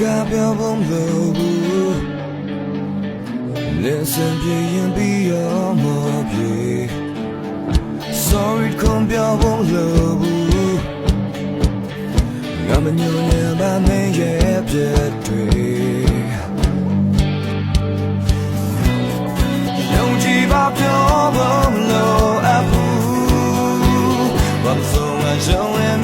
ကားပြောဖို့မလိုဘူး Listen ပြရင်ပြီးရောမပြေ Sorry ခုံပြောဖို့မလိုဘူးငါမညွန်နေပါမင်းရဲ့ပြည့်တွေယုံကြည်ပါပြောဖို့မလိုအပ်ဘူးဘာလို့ဆိုမှကြုံရမင်းစကားတွေ